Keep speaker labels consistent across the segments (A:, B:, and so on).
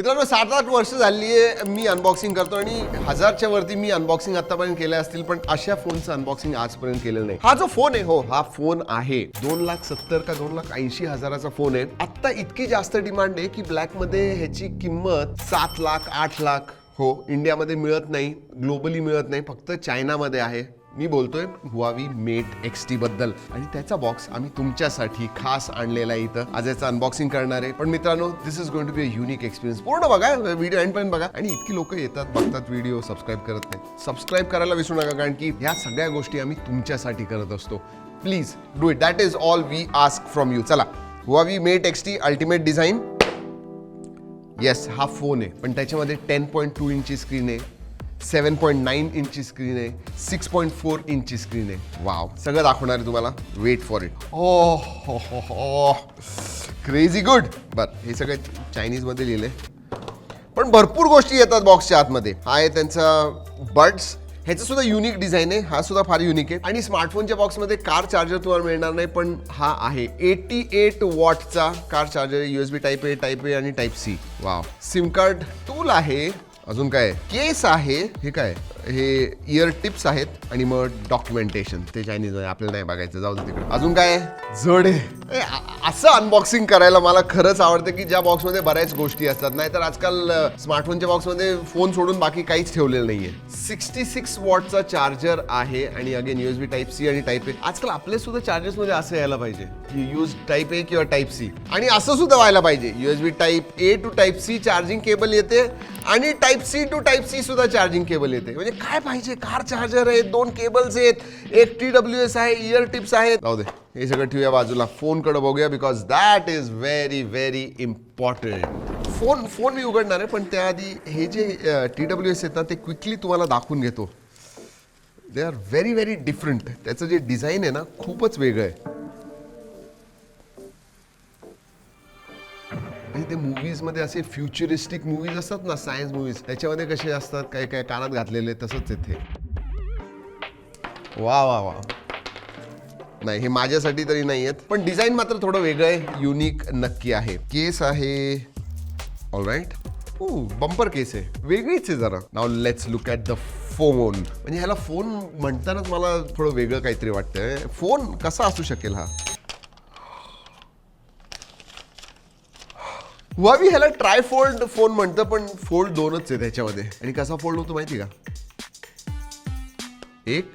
A: मित्रांनो सात आठ वर्ष झाली आहे मी अनबॉक्सिंग करतो आणि हजारच्या वरती मी अनबॉक्सिंग आतापर्यंत केले असतील पण अशा फोनचं अनबॉक्सिंग आजपर्यंत केलेलं नाही. हा जो फोन आहे हो हा फोन आहे. दोन लाख सत्तर का दोन लाख ऐंशी हजाराचा फोन आहे. आत्ता इतकी जास्त डिमांड आहे की ब्लॅकमध्ये ह्याची किंमत सात लाख आठ लाख हो इंडियामध्ये मिळत नाही ग्लोबली मिळत नाही फक्त चायनामध्ये आहे. मी बोलतोय हुआवी मेट एक्स टी बद्दल. आणि त्याचा बॉक्स आम्ही तुमच्यासाठी खास आणलेला आहे इथं. आज याचं अनबॉक्सिंग करणार आहे. पण मित्रांनो this is going to be a unique experience पूर्ण बघा व्हिडिओ एंड पण बघा. आणि इतकी लोक येतात बघतात व्हिडिओ सबस्क्राईब करत नाही. सबस्क्राईब करायला विसरू नका कारण की ह्या सगळ्या गोष्टी आम्ही तुमच्यासाठी करत असतो. Please do it that is all we ask from you चला. Huawei mate X T ultimate design yes हा फोन आहे. पण त्याच्यामध्ये टेन पॉईंट टू इंची स्क्रीन आहे. सेवन पॉईंट नाईन इंची स्क्रीन आहे सिक्स पॉईंट फोर इंची स्क्रीन आहे. वाव सगळं दाखवणार आहे तुम्हाला. वेट फॉर इट ओ हो हो हो क्रेझी गुड बर हे सगळं चायनीजमध्ये लिहिले पण भरपूर गोष्टी येतात बॉक्सच्या आतमध्ये. हा आहे त्यांचा बड्स ह्याचं सुद्धा युनिक डिझाईन आहे. हा सुद्धा फार युनिक आहे. आणि स्मार्टफोनच्या बॉक्समध्ये कार चार्जर तुम्हाला मिळणार नाही पण हा आहे. Eighty eight वॉटचा car charger USB type A type A आणि type C wow SIM card tool आहे. अजून काय? केस आहे. हे काय? हे इयर टिप्स आहेत आणि मग डॉक्युमेंटेशन ते चायनीज आहे आपल्याला नाही बघायचं. जाऊ दे तिकडे. अजून काय? आहे? जड आहे. असं अनबॉक्सिंग करायला मला खरंच आवडतं की ज्या बॉक्समध्ये बऱ्याच गोष्टी असतात. नाहीतर आजकाल स्मार्टफोनच्या बॉक्समध्ये फोन सोडून बाकी काहीच ठेवलेलं नाहीये. सिक्स्टी सिक्स वॉटचा चार्जर आहे आणि अगेन युएसबी टाईप सी आणि टाईप ए आजकाल आपले सुद्धा चार्जेसमध्ये असं यायला पाहिजे. की यूज टाईप ए किंवा टाईप सी आणि असं सुद्धा व्हायला पाहिजे. USB type A to type C charging cable येते आणि type C to type C सुद्धा चार्जिंग केबल येते. म्हणजे काय पाहिजे? कार चार्जर आहे दोन केबल्स आहेत एक टी डब्ल्यू एस आहे इयर टिप्स आहेत. जाऊ दे. हे सगळं ठेवूया बाजूला. फोनकडे बघूया because that is very very important phone phone मी उघडणार आहे पण त्याआधी हे जे टी डब्ल्यू एस आहेत ना ते क्विकली तुम्हाला दाखवून घेतो. They are very very different त्याचं जे डिझाईन आहे ना खूपच वेगळं आहे. आणि ते मूवीजमध्ये असे फ्युचरिस्टिक मूवीज असतात ना सायन्स मूवीज त्याच्यामध्ये कसे असतात काय काय कानात घातलेले तसंच येथे वा वा वा. नाही हे माझ्यासाठी तरी नाही आहेत पण डिझाईन मात्र थोडं वेगळं आहे युनिक नक्की आहे. केस आहे. ऑल राईट बंपर केस आहे. वेगळीच आहे जरा. नाव let's look at the phone म्हणजे ह्याला फोन म्हणतानाच मला थोडं वेगळं काहीतरी वाटतंय. फोन कसा असू शकेल हा? वावी ह्याला ट्राय फोल्ड फोन म्हणतं पण फोल्ड दोनच आहे त्याच्यामध्ये. आणि कसा फोल्ड होतो माहिती का? एक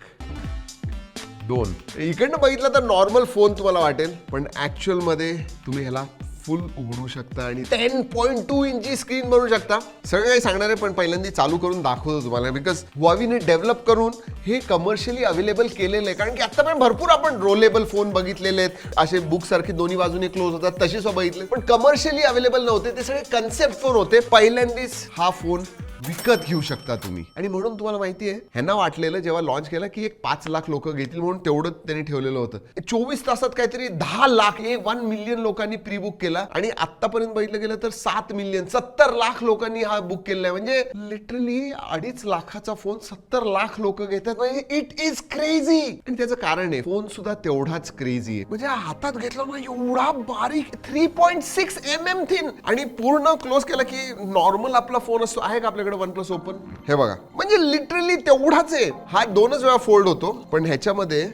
A: दोन. इकडनं बघितलं तर नॉर्मल फोन तुम्हाला वाटेल पण ॲक्च्युअलमध्ये तुम्ही ह्याला फुल उघडू शकता आणि टेन पॉईंट टू इंची स्क्रीन बनवू शकता. सगळं काही सांगणार आहे पण पहिल्यांदा चालू करून दाखवतो तुम्हाला बिकॉज हुआवीने डेव्हलप करून हे कमर्शियली अवेलेबल केलेलं आहे. कारण की आत्तापर्यंत भरपूर आपण रोलेबल फोन बघितलेले आहेत. असे बुक सारखे दोन्ही बाजूने क्लोज होतात तसेच बघितले पण कमर्शियली अवेलेबल नव्हते ते सगळे कन्सेप्ट फोन होते. पहिल्यांदाच हा फोन विकत घेऊ शकता तुम्ही. आणि म्हणून तुम्हाला माहिती आहे ह्यांना वाटलेलं जेव्हा लॉन्च केलं की एक पाच लाख लोक घेतील म्हणून तेवढं त्यांनी ठेवलेलं होतं. चोवीस तासात काहीतरी दहा लाख एक वन मिलियन लोकांनी प्री बुक केला. आणि आतापर्यंत बघितलं गेलं तर सात मिलियन सत्तर लाख लोकांनी हा बुक केलेला आहे. म्हणजे लिटरली अडीच लाखाचा फोन सत्तर लाख लोक घेतात. म्हणजे इट इज क्रेझी आणि त्याचं कारण आहे फोन सुद्धा तेवढाच क्रेझी आहे. म्हणजे हातात घेतला ना एवढा बारीक three point six M M thin आणि पूर्ण क्लोज केला की नॉर्मल आपला फोन असतो. आहे का आपल्या आपल्याकडे वन प्लस ओपन? हे बघा. म्हणजे लिटरली तेवढाच आहे. हा दोनच वेळा फोल्ड होतो पण ह्याच्यामध्ये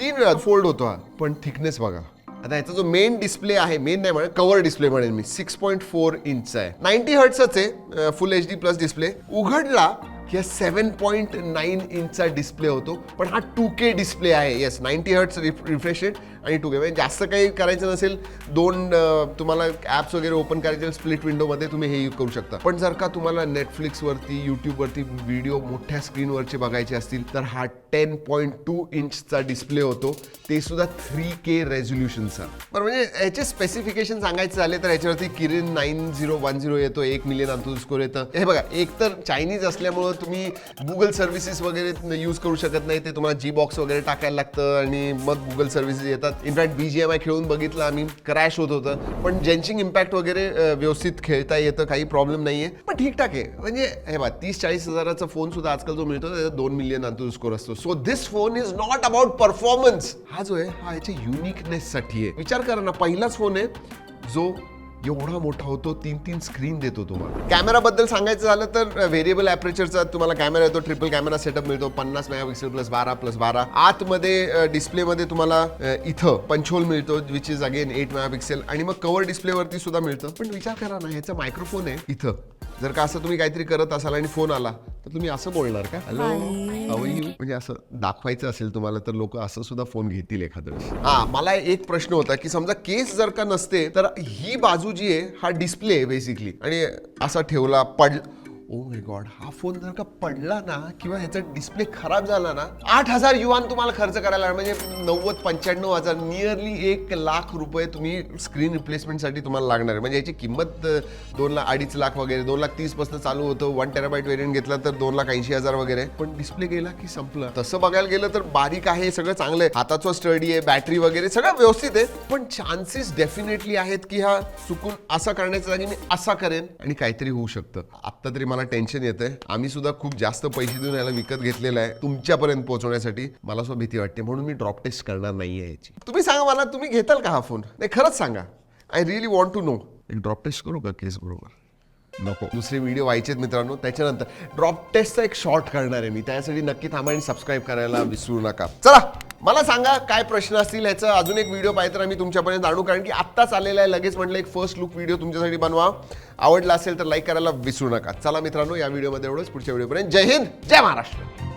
A: तीन वेळा फोल्ड होतो हा. पण थिकनेस बघा. आता ह्याचा जो मेन डिस्प्ले आहे मेन नाही म्हणेल कव्हर डिस्प्ले म्हणेन मी. सिक्स पॉईंट फोर इंच आहे. नाईन्टी हर्ट्सच आहे full H D plus display उघडला की सेवन पॉईंट नाईन इंचचा डिस्प्ले होतो. पण हा टू के डिस्प्ले आहे. Yes ninety hertz refresh rate आणि टू के म्हणजे जास्त काही करायचं नसेल दोन तुम्हाला ॲप्स वगैरे ओपन करायचे स्प्लिट विंडोमध्ये तुम्ही हे करू शकता. पण जर का तुम्हाला नेटफ्लिक्सवरती यूट्यूबवरती व्हिडिओ मोठ्या स्क्रीनवरचे बघायचे असतील तर हा टेन पॉईंट टू इंचचा डिस्प्ले होतो ते सुद्धा थ्री के रेझोल्युशनचा बरं म्हणजे याचे स्पेसिफिकेशन सांगायचे झाले तर याच्यावरती Kirin nine zero one zero येतो एक मिलियन अंतु स्कोर येतं. हे बघा एक तर चायनीज असल्यामुळं तुम्ही गुगल सर्व्हिसेस वगैरे यूज करू शकत नाही ते तुम्हाला जी बॉक्स वगैरे टाकायला लागतं आणि मग गुगल सर्व्हिसेस येतात. In fact B G M I खेळून बघितलं आम्ही क्रॅश होत होतं. पण जेन्चिंग इम्पॅक्ट वगैरे व्यवस्थित खेळता येतं काही प्रॉब्लेम नाहीये. पण ठीकठाक आहे. म्हणजे हे बा तीस चाळीस हजाराचा फोन सुद्धा आजकाल जो मिळतो त्याचा दोन मिलियन अंतु स्कोर असतो. So this phone is not about performance हा जो आहे हा याच्या युनिकनेस साठी आहे. विचार करा ना पहिलाच फोन आहे जो एवढा मोठा होतो तीन तीन स्क्रीन देतो तुम्हाला. कॅमेराबद्दल सांगायचं झालं तर व्हेरिएबल ॲपरेचरचा तुम्हाला कॅमेरा येतो ट्रिपल कॅमेरा सेटअप मिळतो पन्नास मेगापिक्सेल प्लस बारा प्लस बारा. आतमध्ये डिस्प्लेमध्ये तुम्हाला इथं पंचहोल मिळतो which is again eight megapixel आणि मग कव्हर डिस्प्लेवरती सुद्धा मिळतं. पण विचार करा ना ह्याचा मायक्रोफोन आहे इथं. जर का असं तुम्ही काहीतरी करत असाल आणि फोन आला तर तुम्ही असं बोलणार का? हॅलो हाऊ यू म्हणजे असं दाखवायचं असेल तुम्हाला तर लोक असं सुद्धा फोन घेतील एखाद्या वेळेस. हा मला एक प्रश्न होता की समजा केस जर का नसते तर ही बाजू जी आहे हा डिस्प्ले आहे बेसिकली आणि असा ठेवला पड ओ माय गॉड हा फोन जर का पडला ना किंवा ह्याचा डिस्प्ले खराब झाला ना आठ हजार युवान तुम्हाला खर्च करायला म्हणजे नव्वद पंच्याण्णव हजार नियरली एक लाख रुपये तुम्ही स्क्रीन रिप्लेसमेंटसाठी तुम्हाला लागणार आहे. म्हणजे याची किंमत दोन लाख अडीच लाख वगैरे दोन लाख तीसपासून चालू होतं. वन टेराबाईट वेरियंट घेतला तर दोन लाख ऐंशी हजार वगैरे. पण डिस्प्ले गेला की संपलं. तसं बघायला गेलं तर बारीक आहे सगळं चांगलं आहे. हाताचं स्टडी आहे बॅटरी वगैरे सगळं व्यवस्थित आहे. पण चान्सेस डेफिनेटली आहेत की हा चुकून असा करण्याच्या जागी मी असा करेन आणि काहीतरी होऊ शकतं. आत्ता तरी मला टेन्शन येतंय. आम्ही सुद्धा खूप जास्त पैसे देऊन याला विकत घेतलेलं आहे. तुमच्यापर्यंत पोहोचवण्यासाठी मला सुद्धा भीती वाटते. म्हणून मी ड्रॉप टेस्ट करणार नाहीये याची. तुम्ही सांगा मला तुम्ही घेताल का हा फोन नाही खरंच सांगा. I really want to know एक ड्रॉप टेस्ट करू का? केस बरोबर? नको. दुसरे व्हिडिओ व्हायचे आहेत मित्रांनो त्याच्यानंतर ड्रॉप टेस्टचा एक शॉर्ट करणार आहे मी. त्यासाठी नक्की थांबा आणि सबस्क्राईब करायला विसरू नका. चला मला सांगा काय प्रश्न असतील याचा अजून एक व्हिडिओ पाहिजे तर आम्ही तुमच्यापर्यंत आणू कारण की आत्ताच आलेला आहे. लगेच म्हटलं एक फर्स्ट लुक व्हिडिओ तुमच्यासाठी बनवा. आवडला असेल तर लाईक करायला विसरू नका. चला मित्रांनो या व्हिडिओमध्ये एवढंच. पुढच्या व्हिडिओपर्यंत जय हिंद जय महाराष्ट्र.